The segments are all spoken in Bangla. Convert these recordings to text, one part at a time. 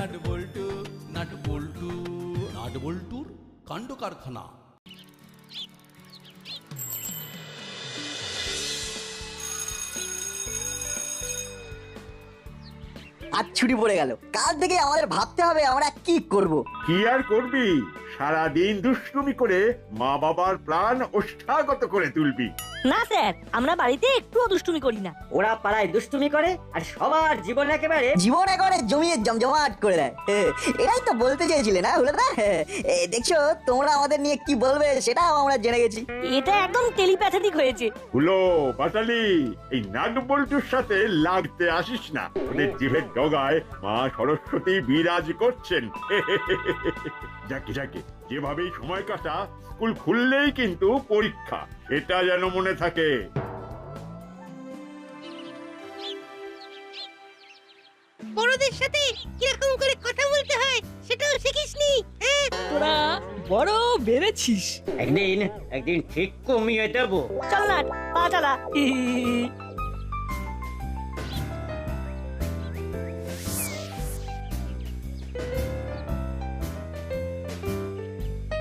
Nut Boltu nut Boltu nut বল্টুর কাণ্ড কারখানা আজ ছুটি পড়ে গেল। কাল থেকে আমাদের ভাবতে হবে আমরা কি করব। কি আর করবি? সারাদিন দুষ্টুমি করে মা বাবার প্রাণ ওষ্ঠাগত করে তুলবি। না স্যার আমরা বাড়িতে একটুও দুষ্টুমি করি না। ওরা পাড়ায় দুষ্টুমি করে আর সবার জীবন একেবারে জীবন একবারে জমিয়ে জমজমাট করে দেয়। এটাই তো বলতে চেয়েছিলে না হলো না এ, দেখছ তোমরা আমাদের নিয়ে কি বলবে সেটাও আমরা জেনে গেছি। এটা একদম টেলিপ্যাথেটিক হয়েছে। হুলো পাটালি এই নাট বল্টুর সাথে লাগতে আসিস না। ওদের জিভের ডগায় মা সরস্বতী বিরাজ করছেন। যাকে যাকে। যেভাবেই সময় কাটা স্কুল খুললেই কিন্তু পরীক্ষা এটা যেন মনে থাকে। বড়দের সাথে কীরকম করে কথা বলতে হয় সেটাও শিখিসনি হ্যাঁ? তোরা বড় বেড়েছিস একদিন একদিন ঠিক কমিয়ে দেবো। চল না পা চালা।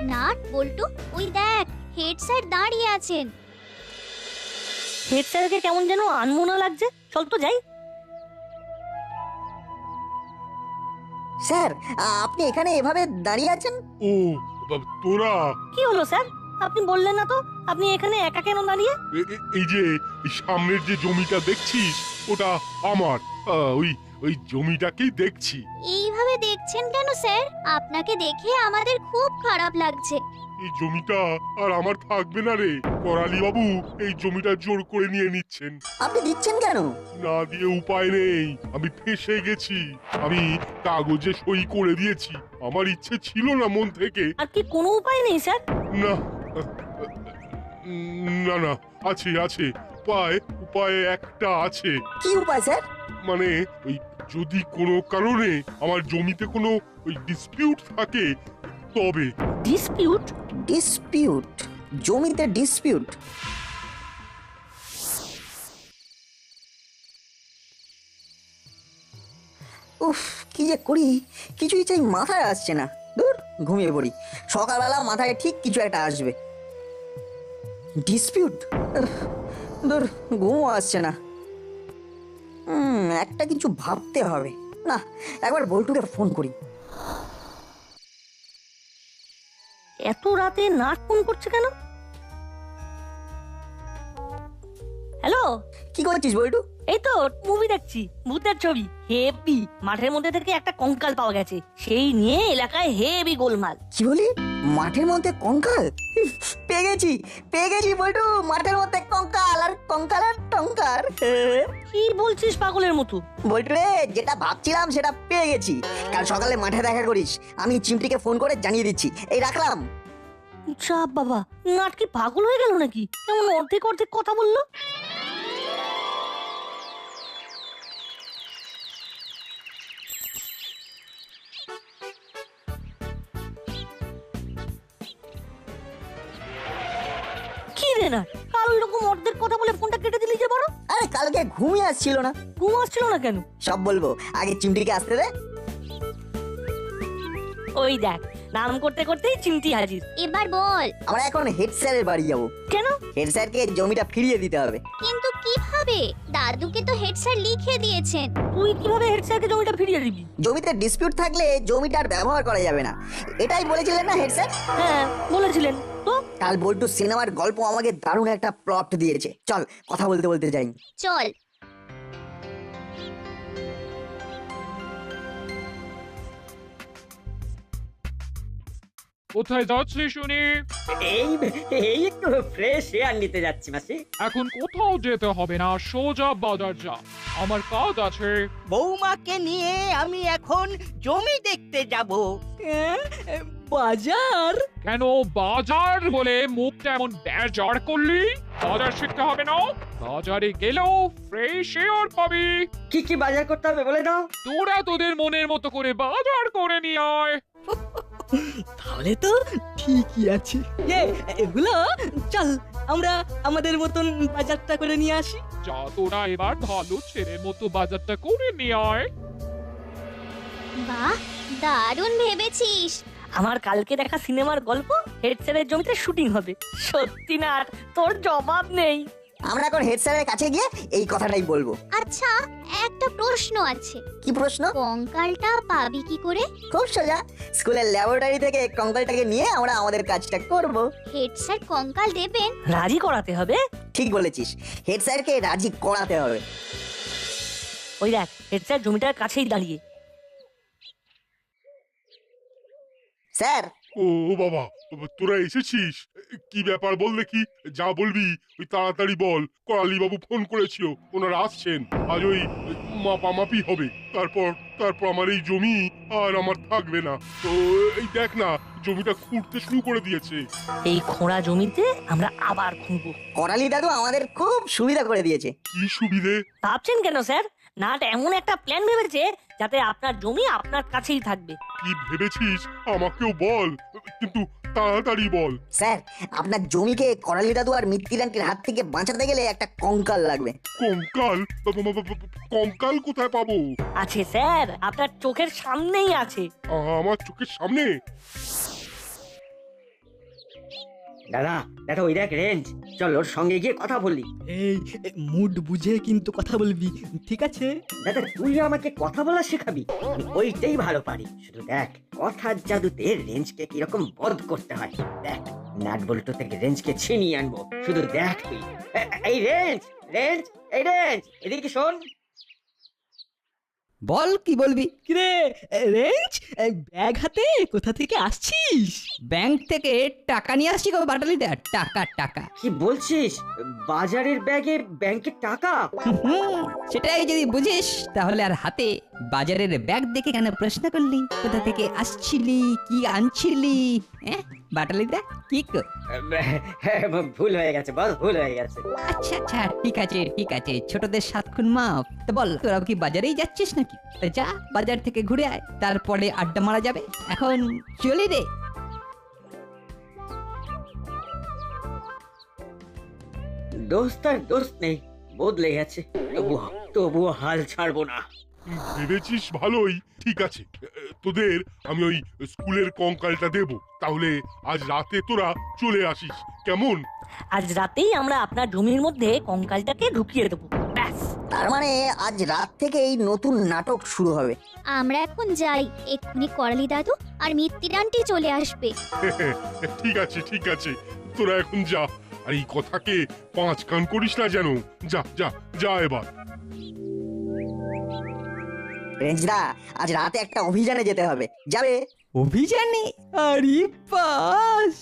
নাট বল্টু ওই দেখ হেড স্যার দাঁড়িয়ে আছেন। হেড স্যারকে কেমন যেন আনমোনা লাগছে। চল তো যাই। স্যার আপনি এখানে এভাবে দাঁড়িয়ে আছেন? ও তোরা? কি হলো স্যার? আপনি বললেন না তো আপনি এখানে একা কেন দাঁড়িয়ে? এ- এ- এই যে এই সামনের যে জমিটা দেখছিস ওটা আমার আহ, ওই ওই জমিটাকেই দেখছি। এইভাবে দেখছেন কেন স্যার? আপনাকে দেখে আমাদের খুব খারাপ লাগছে। এই জমিটা আর আমার থাকবে না রে। করালি বাবু এই জমিটা জোর করে নিয়ে নিচ্ছেন। আপনি দিচ্ছেন কেন? না দিয়ে উপায় নেই। আমি ফেসে গেছি। আমি কাগজে সই করে দিয়েছি। আমার ইচ্ছে ছিল না মন থেকে। আর কি কোনো উপায় নেই স্যার? না। না না। আছে আছে। উপায় উপায় একটা আছে। কি উপায় স্যার? মানে ওই যদি কোনো কারণে আমার জমিতে কোনো ওই ডিসপিউট থাকে, তবে। ডিসপিউট ডিসপিউট জমিতে ডিসপিউট উফ, কি যে করি, কিছুই চাই মাথায় আসছে না। দূর, ঘুমিয়ে পড়ি। সকালবেলা মাথায় ঠিক কিছু একটা আসবে। ডিসপিউট দূর, ঘুমও আসছে না। একটা কিছু ভাবতে হবে। না একবার বল্টুকে ফোন করি। এত রাতে নাট ফোন করছে কেন? হ্যালো? কি করছিস বল্টু? এই তো মুভি দেখছি ভূতের ছবি হেভি মাঠের মধ্যে থেকে একটা কঙ্কাল পাওয়া গেছে সেই নিয়ে এলাকায় হেভি গোলমাল। কি বলি? মাঠের মধ্যে কঙ্কাল? পেয়ে গেছি পেয়ে গেছি বল্টু মাঠের মধ্যে কঙ্কাল আর কঙ্কাল আর টঙ্কার। কি বলছিস পাগলের মতো? বল্টু রে যেটা ভাবছিলাম সেটা পেয়ে গেছি। কাল সকালে মাঠে দেখা করিস আমি চিমটিকে ফোন করে জানিয়ে দিচ্ছি। এই রাখলাম। চাপ বাবা নাট কি পাগল হয়ে গেল নাকি? কেমন অর্ধেক অর্ধেক কথা বলল? আরে ঘুমিয়ে আসছিল না। ঘুম আসছিল না কেন? সব বলব আগে চিমটিকে আসতে দে। ওই দেখ নাম করতে করতেই চিমটি হাজির। এবার বল। আমরা এখন হেড স্যারের বাড়ি যাব। কেন? হেড স্যারকে জমিটা ফিরিয়ে দিতে হবে। কিন্তু কীভাবে? দাদুকে তো হেড স্যার লিখে দিয়েছেন। তুই কীভাবে হেড স্যারকে জমিটা ফিরিয়ে দিবি? জমিতে ডিসপিউট থাকলে জমিটার ব্যবহার করা যাবে না। এটাই বলেছিলেন না হেড স্যার? হ্যাঁ বলেছিলেন। তো কাল বল্টু সিনেমার গল্প আমাকে দারুণ একটা প্লট দিয়েছে। চল কথা বলতে বলতে যাই। চল। কোথায় যাচ্ছি শুনি? এই এই একটু ফ্রেশ এয়ার নিতে যাচ্ছি মাসি। এখন কোথাও যেতে হবে না সোজা বাজার যা। আমার কাজ আছে। বৌমাকে নিয়ে আমি এখন জমি দেখতে যাব। বাজার? কেন বাজার বলে মুখটা এমন বেজার করলি? বাজার শিখতে হবে না। বাজারে গেলেও ফ্রেশ এয়ার পাবি। কি কি বাজার করতে হবে বলে দাও। তোরা তোদের মনের মতো করে বাজার করে নিয়ে আয়। তাহলে তো ঠিকই আছে। এ এগুলো চল আমরা আমাদের মতন বাজারটা করে নিয়ে আসি। যা তোরা এবার ভালো ছেলের মতো বাজারটা করে নিয়ে আয়। বাহ দারুণ ভেবেছিস। আমার কালকে দেখা সিনেমার গল্প হেড স্যারের জমিতে শুটিং হবে। সত্যি না তোর জবাব নেই। আমরা এখন হেড স্যারের কাছে গিয়ে এই কথাটাই বলব। আচ্ছা একটা প্রশ্ন আছে। কি প্রশ্ন? কঙ্কালটা পাবি কি করে? খুব সোজা। স্কুলের ল্যাবরেটরি থেকে কঙ্কালটাকে নিয়ে আমরা আমাদের কাজটা করব। হেড স্যার কঙ্কাল দেবেন? রাজি করাতে হবে? ঠিক বলেছিস। হেড স্যারকে রাজি করাতে হবে। ওই দেখ হেড স্যার জমিটার কাছেই দাঁড়িয়ে। স্যার। ও বাবা তোরা এসেছিস? কি ব্যাপার বল দেখি যা বলবি ওই তাড়াতাড়ি বল। করালি বাবু ফোন করেছিল ওনারা আসছেন আজ ওই মাপামাপি হবে। তারপর তারপর আমার এই জমি আর আমার থাকবে না। তো এই দেখ না জমিটা খুঁড়তে শুরু করে দিয়েছে। এই খোঁড়া জমিতে আমরা আবার খুঁড়বো। করালি দাদু আমাদের খুব সুবিধা করে দিয়েছে। কি সুবিধে? ভাবছেন কেন স্যার? নাট এমন একটা প্ল্যান ভেবেছে যাতে আপনার জমি আপনার কাছেই থাকবে। কি ভেবেছিস? আমাকেও বল। কিন্তু তাড়াতাড়ি বল। স্যার আপনার জমিকে করালি দাদু আর মিত্তিরান্টির হাত থেকে বাঁচাতে গেলে একটা কঙ্কাল লাগবে। কঙ্কাল? কঙ্কাল কোথায় পাবো? আছে স্যার। আপনার চোখের সামনেই আছে। আমার চোখের সামনে? দাদা দাদা ওই দেখ রেঞ্জ। চল ওর সঙ্গে গিয়ে কথা বলি এই মুড বুঝে কিন্তু কথা বলবি ঠিক আছে? দাদা তুই আমাকে কথা বলা শেখাবি আমি ওইটাই ভালো পারি। শুধু দেখ কথার জাদুতে রেঞ্জকে কীরকম বধ করতে হয়। দেখ নাট বল্টু থেকে রেঞ্জকে ছিনিয়ে আনব। শুধু দেখ তুই। এই রেঞ্জ রেঞ্জ এই রেঞ্জ এদিকে শোন। বল কি বলবি? কিরে রেঞ্জ ব্যাগ হাতে কোথা থেকে আসছিস? ব্যাংক থেকে টাকা নিয়ে আসছি গো বাটালি দা টাকা টাকা। কি বলছিস? বাজারের ব্যাগে ব্যাংকের টাকা? হুম, সেটাই যদি বুঝিস তাহলে আর হাতে বাজারের ব্যাগ দেখে কেন প্রশ্ন করলি? কোথা থেকে আসছিলি? কি আনছিলি? হ্যাঁ? বাটালি দা কি ভুল হয়ে গেছে বল ভুল হয়ে গেছে। আচ্ছা আচ্ছা ঠিক আছে ঠিক আছে ছোটদের সাত খুন মাপ তা বল তোরা কি বাজারেই যাচ্ছিস নাকি? তা যা বাজার থেকে ঘুরে আয় তারপরে আড্ডা মারা যাবে। এখন চলি রে। দোস্ত আর দোস্ত নেই বদলে গেছে। তবুও তবুও হাল ছাড়বো না। ভেবেছিস ভালোই? ঠিক আছে। তোদের আমি ওই স্কুলের কঙ্কালটা দেব। তাহলে আজ রাতে তোরা চলে আসিস। কেমন? আজ রাতেই আমরা আপনার জমির মধ্যে কঙ্কালটাকে ঢুকিয়ে দেবো। ব্যাস। তার মানে আজ রাত থেকে এই নতুন নাটক শুরু হবে। আমরা এখন যাই। এক্ষুনি করালি দাদু আর মিত্তিরান্টি চলে আসবে। ঠিক আছে ঠিক আছে। তোরা এখন যা। আর এই কথাকে পাঁচ কান করিস না যেন। যা যা যা এবার। রেঞ্জদা আজ রাতে একটা অভিযানে যেতে হবে। যাবে? অভিযানে? আরে পাস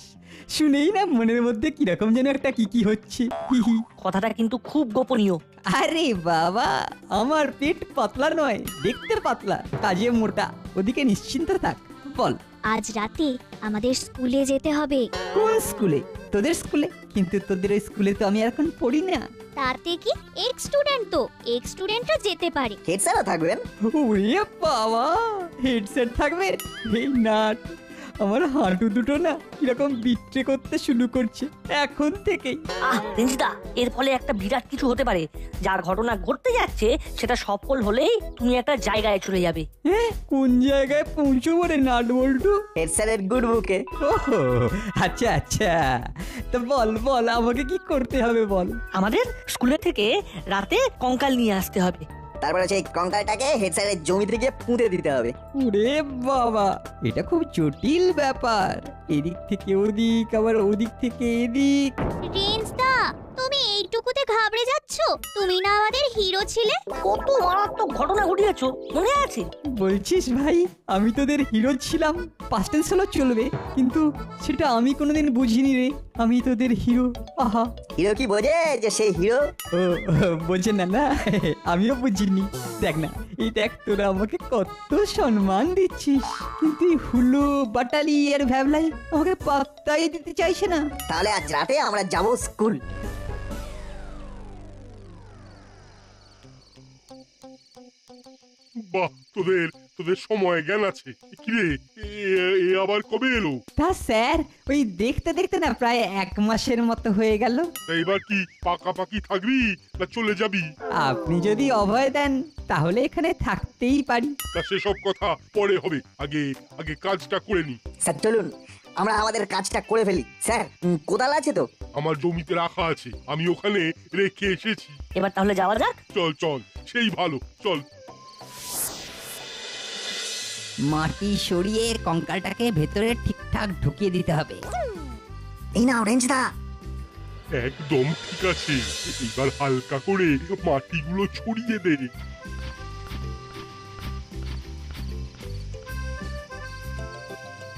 শুনেই না মনের মধ্যে কীরকম যেন একটা কি কি হচ্ছে। হি হি। কথাটা কিন্তু খুব গোপনীয়। আরে বাবা আমার পেট পাতলা নয় দেখতে পাতলা কাজে মোটা। ওদিকে নিশ্চিন্ত থাক বল। আজ রাতে আমাদের স্কুলে যেতে হবে। কোন স্কুলে? তোদের স্কুলে? কিন্তু তোদের ওই স্কুলে তো আমি এখন পড়ি না। তাতে কি এক্স স্টুডেন্ট তো? এক স্টুডেন্টরা যেতে পারে। হেড স্যারও থাকবেন? ওরে বাবা হেডসেট থাকবে? এই নাট। আমার হাঁটু দুটো না কীরকম বিট্রে করতে শুরু করছে এখন থেকেই। আহ রেঞ্জদা এর ফলে একটা বিরাট কিছু হতে পারে। যার ঘটনা ঘটতে যাচ্ছে সেটা সফল হলেই তুমি একটা জায়গায় চলে যাবে। হ্যাঁ কোন জায়গায় পৌঁছবো রে নাট বল্টু হেড স্যারের গুড বুকে ওহো আচ্ছা আচ্ছা। তো বল বল আমাকে কি করতে হবে বল? আমাদের স্কুলের থেকে রাতে কঙ্কাল নিয়ে আসতে হবে। তারপরে সেই কঙ্কালটাকে হেড স্যারের জমিতে গিয়ে পুঁতে দিতে হবে। ওরে বাবা, এটা খুব জটিল ব্যাপার। এদিক থেকে ওদিক আবার ওদিক থেকে এদিক। তুমি এইটুকুতে ঘাবড়ে যাচ্ছ? তুমি না আমাদের হিরো ছিলে? কত মারাত্মক ঘটনা ঘটিয়েছ মনে আছে? বলছিস ভাই আমি তোদের হিরো ছিলাম পাস্ট টেন্স হলো চলবে কিন্তু সেটা আমি কোনোদিন বুঝিনি রে আমি তোদের হিরো আহা। হিরো কি বোঝে যে সেই হিরো? ও বোঝে না না আমিও বুঝিনি। দেখ না এই দেখ তোরা আমাকে কত সম্মান দিচ্ছিস কিন্তু হুলো বাটালি আর ভ্যাবলাই আমাকে পাত্তাই দিতে চাইছে না। তাহলে আজ রাতে আমরা যাব স্কুল। বাহ তোদের তোদের সময় জ্ঞান আছে। কিরে এ- এ আবার কবে এলো? তা স্যার ওই দেখতে দেখতে না প্রায় এক মাসের মতো হয়ে গেল। তা এবার কি পাকাপাকি থাকবি না চলে যাবি? আপনি যদি অভয় দেন তাহলে এখানে থাকতেই পারি। তা সেসব কথা পরে হবে। আগে আগে কাজটা করে নি। স্যার চলুন। আমরা আমাদের কাজটা করে ফেলি স্যার। উম, কোদাল আছে তো? আমার জমিতে রাখা আছে আমি ওখানে রেখে এসেছি। এবার তাহলে যাওয়া যাক? চল চল সেই ভালো চল। মাটি সরিয়ে কঙ্কালটাকে ভেতরে ঠিকঠাক ঢুকিয়ে দিতে হবে। এই না অরেঞ্জ রেঞ্জদা একদম ঠিক আছে এবার হালকা করে মাটিগুলো ছড়িয়ে দে।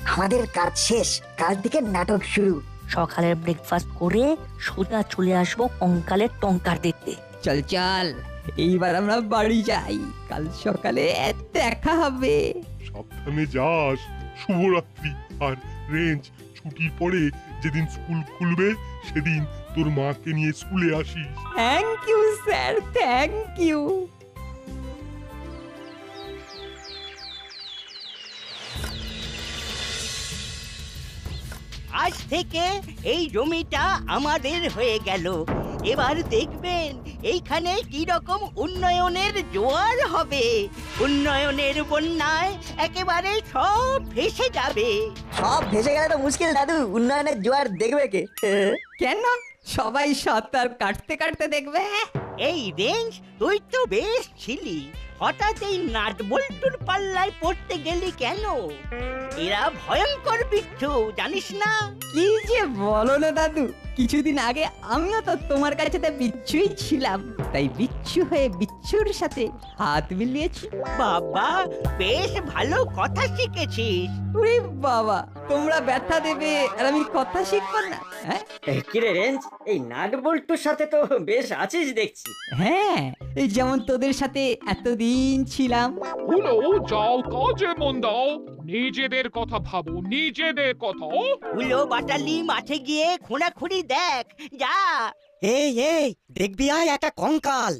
আমাদের কাজ শেষ। কাল থেকে নাটক শুরু। সকালের ব্রেকফাস্ট করে সোজা চলে আসব কঙ্কালের টঙ্কার দেখতে। চল চল। এইবার আমরা বাড়ি যাই। কাল সকালে দেখা হবে। সাবধানে যাস। শুভরাত্রি। আর রেঞ্জ ছুটির পরে যেদিন স্কুল খুলবে সেদিন তোর মাকে নিয়ে স্কুলে আসিস। Thank you sir thank you আজ থেকে এই জমিটা আমাদের হয়ে গেল। এবার দেখবেন এইখানে কি রকম উন্নয়নের জোয়ার হবে। উন্নয়নের বন্যায় একেবারে সব ভেসে যাবে। সব ভেসে গেলে তো মুশকিল দাদু। উন্নয়নের জোয়ার দেখবে কে? কেন? সবাই সাঁতার কাটতে কাটতে দেখবে? এই রেঞ্জ তুই তো বেশ ছিলি। হঠাৎ এই নাট বল্টুর পাল্লায় পড়তে গেলি কেন? এরা ভয়ঙ্কর বিচ্ছু জানিস না? কি যে বলো না দাদু কিছুদিন আগে আমিও তো তোমার কাছে তো বিচ্ছুই ছিলাম তাই বিচ্ছু হয়ে বিচ্ছুর সাথে হাত মিলিয়েছি। বাবা বেশ ভালো কথা শিখেছিস। ওরে বাবা তোমরা ব্যথা দেবে আর আমি কথা শিখব না হ্যাঁ? কিরে রেঞ্জ? এই নাট বল্টুর সাথে তো বেশ আছিস দেখছি। হ্যাঁ এই যেমন তোদের সাথে এতদিন ছিলাম হলো যাও কাজে মন দাও। নিজেদের কথা ভাবো নিজেদের কথা। উলো বাটালি মাঠে গিয়ে খোঁড়াখুড়ি দেখ যা। এই এই দেখবি আয় একটা কঙ্কাল।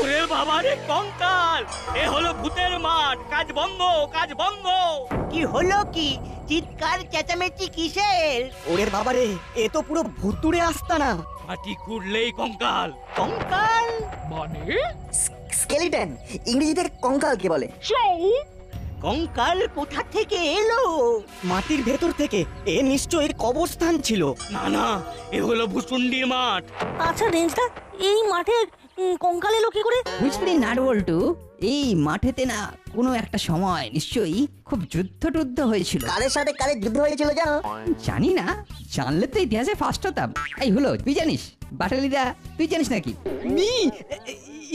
ওরে বাবা রে কঙ্কাল! এ হলো ভূতের মাঠ। কাজ বঙ্গ কাজ বঙ্গ কি হলো কি? চিৎকার চেঁচামেচি কিসের? ওরে বাবারে এ তো পুরো ভুতুড়ে আসতা না মাটি খুঁড়লেই কঙ্কাল। কঙ্কাল? মানে? স্কেলিটন ইংরেজিতে কঙ্কালকে বলে। কঙ্কাল কোথা থেকে এলো? মাটির ভেতর থেকে। এ নিশ্চয়ই কবরস্থান ছিল। না না এ হলো ভুসুন্ডির মাঠ। আচ্ছা রেঞ্জটা এই মাঠে কঙ্কাল এলো কি করে? বুঝলি নাটবল্টু এই মাঠেতে না কোনো একটা সময় নিশ্চয়ই খুব যুদ্ধ টুদ্ধ হয়েছিল। কারের সাথে কারের যুদ্ধ হয়েছিল জানো? জানি না জানলে তো ইতিহাসে ফার্স্ট হতাম। এই হলো তুই জানিস? বাটালিদা তুই জানিস নাকি? মি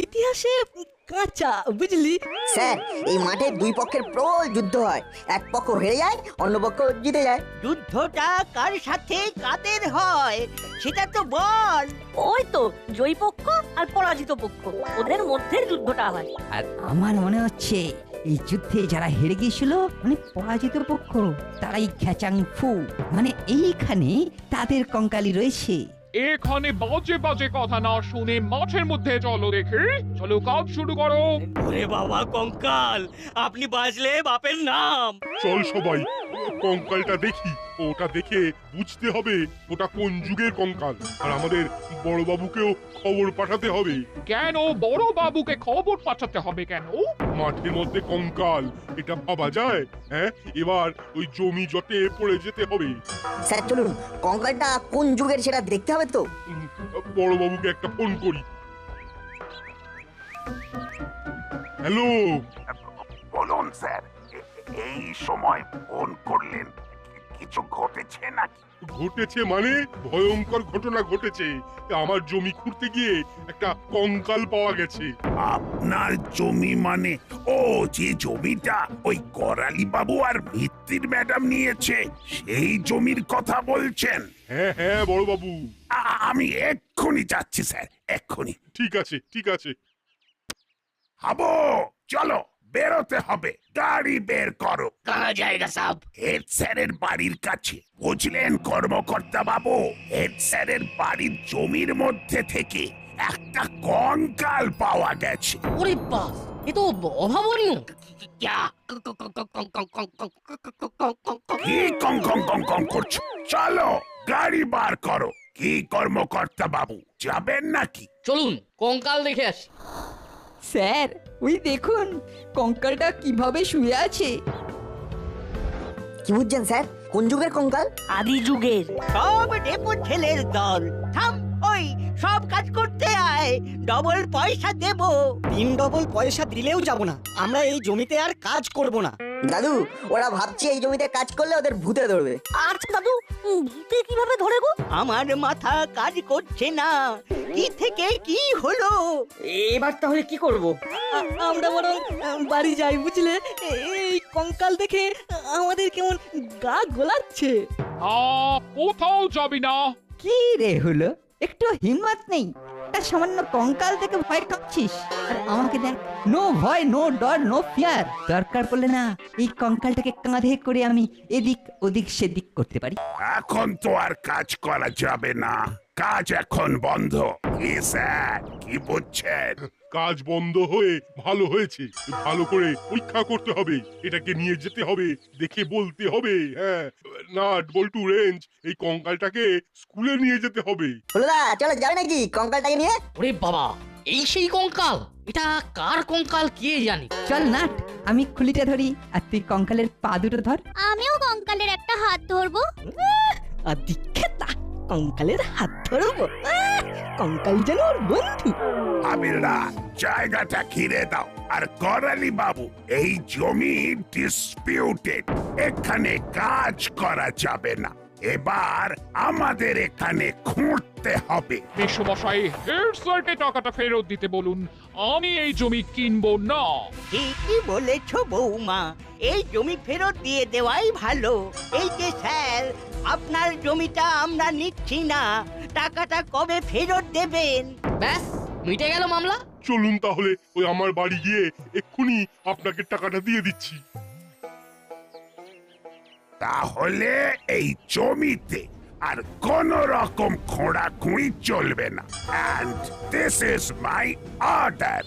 ইতিহাসে কাঁচা বুঝলি? স্যার এই মাঠে দুই পক্ষের প্রবল যুদ্ধ হয়। এক পক্ষ হেরে যায় অন্য পক্ষ জিতে যায়। যুদ্ধটা কার সাথে কাদের হয় সেটা তো বল। ওই তো জয়ী পক্ষ আর পরাজিত পক্ষ। ওদের মধ্যে যুদ্ধটা হয়। আর আমার মনে হচ্ছে এই যুদ্ধে যারা হেরে গিয়েছিল মানে পরাজিত পক্ষ তারাই খেচাং ফু। মানে এইখানে তাদের কঙ্কালি রয়েছে। এখানে বাজে বাজে কথা না শুনে মাঠের মধ্যে চলো দেখে। চলো কাজ শুরু করো। ওরে বাবা কঙ্কাল! আপনি বাজলে বাপের নাম। চল সবাই কঙ্কালটা দেখি। ওটা দেখে বুঝতে হবে ওটা কোন যুগের কঙ্কাল। আর আমাদের বড়বাবুকেও খবর পাঠাতে হবে। কেন বড় বাবুকে খবর পাঠাতে হবে কেন? মাঠের মধ্যে কঙ্কাল এটা ভাবা যায়? হ্যাঁ এবার ওই জমি জটে পড়ে যেতে হবে। স্যার চলুন কঙ্কালটা কোন যুগের সেটা দেখতে হবে? তো? উম, বড়বাবুকে একটা ফোন করি। হ্যালো? বলুন স্যার এই সময় ফোন করলেন কিছু ঘটেছে নাকি? ঘটেছে মানে? ভয়ঙ্কর ঘটনা ঘটেছে। আমার জমি খুঁড়তে গিয়ে একটা কঙ্কাল পাওয়া গেছে। আপনার জমি মানে? ও যে জমিটা ওই করালি বাবু আর ভিত্তির ম্যাডাম নিয়েছে সেই জমির কথা বলছেন। হ্যাঁ হ্যাঁ বড়বাবু। বাবু আমি এক্ষুনি যাচ্ছি স্যার এক্ষুনি। ঠিক আছে ঠিক আছে। হাবো চলো। বেরোতে হবে গাড়ি বের করো কানা জায়গা সাব হেড স্যারের বাড়ির কাছে বুঝলেন কর্মকর্তা বাবু হেড স্যারের বাড়ির জমির মধ্যে থেকে একটা কঙ্কাল পাওয়া গেছে ওরে বাস এ তো অভাবনীয় কি কং কং কং কং করছ চলো গাড়ি বার করো কি কর্মকর্তা বাবু যাবেন নাকি চলুন কঙ্কাল দেখে আসি স্যার ওই দেখুন কঙ্কালটা কীভাবে শুয়ে আছে। কি বুঝছেন স্যার? কোন যুগের কঙ্কাল? আদি যুগের সব ডেপো ছেলের দল। থাম সব কাজ করতে আয়। ডবল পয়সা দেবো। তিন ডবল পয়সা দিলেও যাব না। আমরা এই জমিতে আর কাজ করব না। দাদু ওরা ভাবছে এই জমিতে কাজ করলে ওদের ভূতে ধরবে। আচ্ছা দাদু ভূতে কীভাবে ধরে গো? আমার মাথা কাজ করছে না। কি থেকে কি হলো? এবার তাহলে কি করব? আমরা বরং বাড়ি যাই বুঝলে? এই কঙ্কাল দেখে আমাদের কেমন গা গোলাচ্ছে। আ কোথাও যাবি না। কি রে হলো? একটু হিম্মত নেই। তার সামান্য কঙ্কাল থেকে ভয় কাঁপছিস। আর আমাকে দেখ নো ভয় নো ডর নো ফিয়ার দরকার পড়লে না, এই কঙ্কালটাকে কাঁধে করে আমি এদিক, ওদিক, সেদিক করতে পারি। এখন তো আর কাজ করা যাবে না। কাজ এখন বন্ধ। কি স্যার? কি বুঝছেন? কাজ বন্ধ হয়ে ভালো হয়েছে। ভালো করে পরীক্ষা করতে হবে। এটাকে নিয়ে যেতে হবে। দেখে বলতে হবে হ্যাঁ। নাট বল্টু রেঞ্জ এই কঙ্কালটাকে স্কুলে নিয়ে যেতে হবে। হলোদা চলো যাবে নাকি কঙ্কালটাকে নিয়ে? ওরে বাবা এই সেই কঙ্কাল? এটা কার কঙ্কাল কে জানে? চল নাট আমি খুলিটা ধরি আর তুই কঙ্কালের পা দুটো ধর। আমিও কঙ্কালের একটা হাত ধরবো। আর দীক্ষেতা কঙ্কালের হাত ধরবো। কঙ্কাল যেন ওর বন্ধু। আবিররা জায়গাটা ঘিরে দাও। আর করালি বাবু, এই জমি ডিসপিউটেড এখানে কাজ করা যাবে না। এবার আমাদের এখানে খুঁড়তে হবে। বিশ্বমশাই হেড স্যারকে টাকাটা ফেরত দিতে বলুন। আমি এই জমি কিনবো না। ঠিকই বলেছ বৌমা। এই জমি ফেরত দিয়ে দেওয়াই ভালো। এই যে স্যার আপনার জমিটা আমরা নিচ্ছি না। টাকাটা কবে ফেরত দেবেন? ব্যাস মিটে গেল মামলা। চলুন তাহলে ওই আমার বাড়ি গিয়ে এক্ষুনি আপনাকে টাকাটা দিয়ে দিচ্ছি। তাহলে এই জমিতে আর কোন রকম খোঁড়াখুঁড়ি চলবে না। And this is my order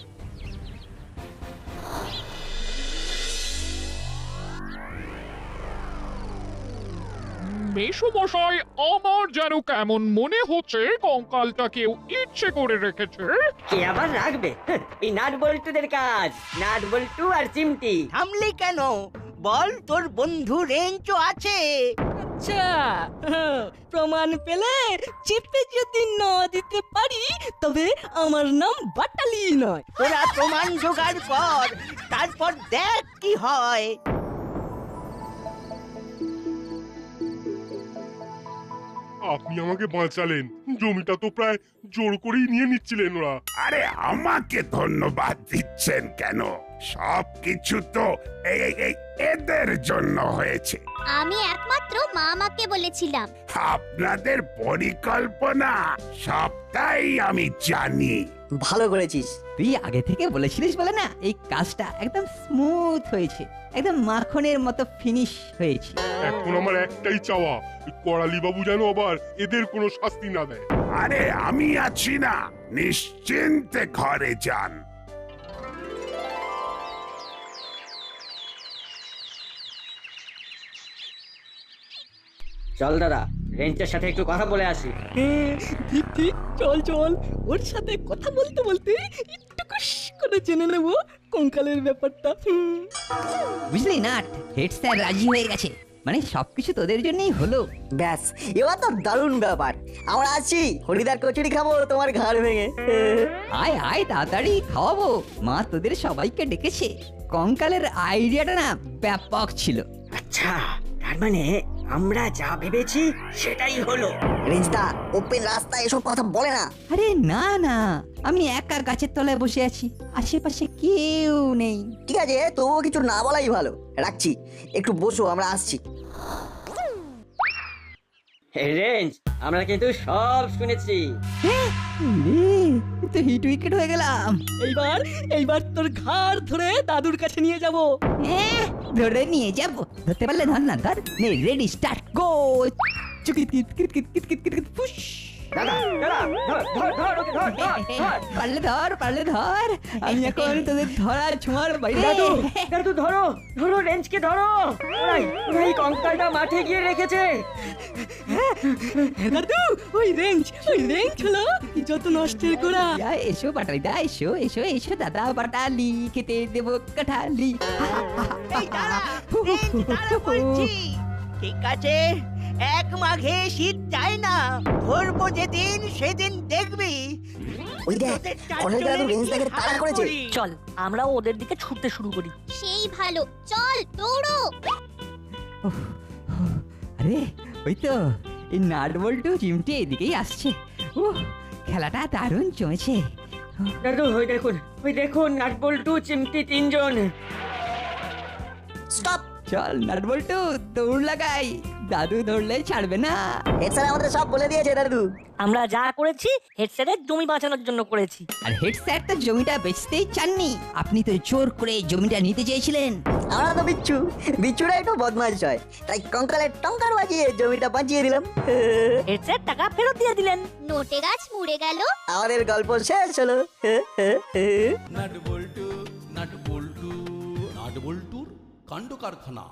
মেসমশাই আমার যেন কেমন মনে হচ্ছে কঙ্কালটা কেউ ইচ্ছে করে রেখেছে। কে আবার রাখবে? এই নাট বল্টুদের কাজ নাট বল্টু আর চিমটি। থামলি কেন? বল তোর বন্ধু রেঞ্চও আছে। আচ্ছা হ্যাঁ, প্রমাণ পেলে চেপে যদি না দিতে পারি তবে আমার নাম বাটালি নয়। তোরা প্রমাণ জোগাড় কর তারপর দেখ কি হয়। আপনি আমাকে বাঁচালেন। জমিটা তো প্রায় জোর করেই নিয়ে নিচ্ছিলেন ওরা। আরে আমাকে ধন্যবাদ দিচ্ছেন কেন? সব কিছু তো এই এই- এই এদের জন্য হয়েছে। আমি একমাত্র মা আমাকে বলেছিলাম। আপনাদের পরিকল্পনা সবটাই আমি জানি। ভালো করেছিস। তুই আগে থেকে বলেছিলিস বলে না এই কাজটা একদম স্মুথ হয়েছে একদম মাখনের মতো ফিনিশ হয়েছে। এখন আমার একটাই চাওয়া করালি বাবু যেন আবার এদের কোনো শাস্তি না দেয়। আরে আমি আছি না নিশ্চিন্তে ঘরে যান। চল দাদা রেঞ্চের সাথে একটু কথা বলে আসি। হ্যাঁ, ঠিক ঠিক চল চল। ওর সাথে কথা বলতে বলতে একটু কুস করে জেনে নেব কঙ্কালের ব্যাপারটা। বুঝলি না হেড স্যার রাজি হয়ে গেছে। মানে সবকিছু তোদের জন্যই হলো। ব্যাস এবার তো দারুণ ব্যাপার। আমরা আছি হরিদার কচুরি খাব তোমার ঘাড় ভেঙে। আয় আয় তাড়াতাড়ি খাওয়াবো। মা তোদের সবাইকে ডেকেছে। কঙ্কালের আইডিয়াটা না ব্যাপক ছিল। আচ্ছা তার মানে আমরা যা ভেবেছি সেটাই হলো। রেঞ্জদা ওপেন রাস্তায় এসব কথা বলে না। আরে না না। আমি একা গাছের তলায় বসে আছি। আশেপাশে কেউ নেই। ঠিক আছে তবুও কিছু না বলাই ভালো। রাখছি। একটু বসো আমরা আসছি। রেঞ্জ আমরা কিন্তু সব শুনেছি। তো হিট উইকেট হয়ে গেলাম। এইবার এইবার তোর ঘাড় ধরে দাদুর কাছে নিয়ে যাব। ধরে নিয়ে যাব। ধরতে পারলে ধর না ধর। রেডি স্টার্ট গো চুকিত কিত কিত কিট কিত কিট কিট পুশ দাদা দাদা ধর ধর ধর ওকে ধর ধর ধর পারলে ধর পারলে ধর আমি এখন তোদের ধরার ছোঁয়ার বাইরে। দাদু দাদু ধরো ধরো রেঞ্জকে ধরো। ওরাই ওরাই কঙ্কালটা মাঠে গিয়ে রেখেছে। দাদু ওই রেঞ্জ ওই রেঞ্জ হলো যত নষ্টের গোড়া। যা, এসো বাটালিদা এসো এসো এসো দাদা বাটালি খেতে দেবো কাঠালি। ঠিক আছে। এক মাঘে শীত যায় না ধরবো যেদিন সেদিন দেখবি। ওই দেখ কলেজ দাদু তাড়া করেছে। চল আমরাও ওদের দিকে ছুটতে শুরু করি। সেই ভালো চল দৌড়ো। আরে ওই তো এই নাট বল্টু চিমটি এদিকেই আসছে। ও খেলাটা দারুণ জমেছে দাদু ওই দেখুন ওই দেখুন নাটবল্টু চিমটি তিনজন। স্টপ! চল নাট বল্টু দৌড় লাগাই। দাদু দৌড়লে ছাড়বে না। হেড স্যার আমাদের সব বলে দিয়েছে দাদু। আমরা যা করেছি হেডসেটের জমি বাঁচানোর জন্য করেছি। আর হেড স্যার তো জমিটা বেচতেই চাননি। আপনি তো জোর করে জমিটা নিতে চেয়েছিলেন। আমরা তো বিচ্ছু। বিচ্ছুরা একটু বদমাশ হয়। তাই কঙ্কালের টঙ্কার বাজিয়ে জমিটা বাঁচিয়ে দিলাম। হেডসেট টাকা ফেরত দিয়ে দিলেন। নোটে গাছ মুড়ে গেল। আমাদের গল্প শেষ হলো। নাট বল্টু নাট বল্টু নাট বল্টুর কাণ্ড কারখানা।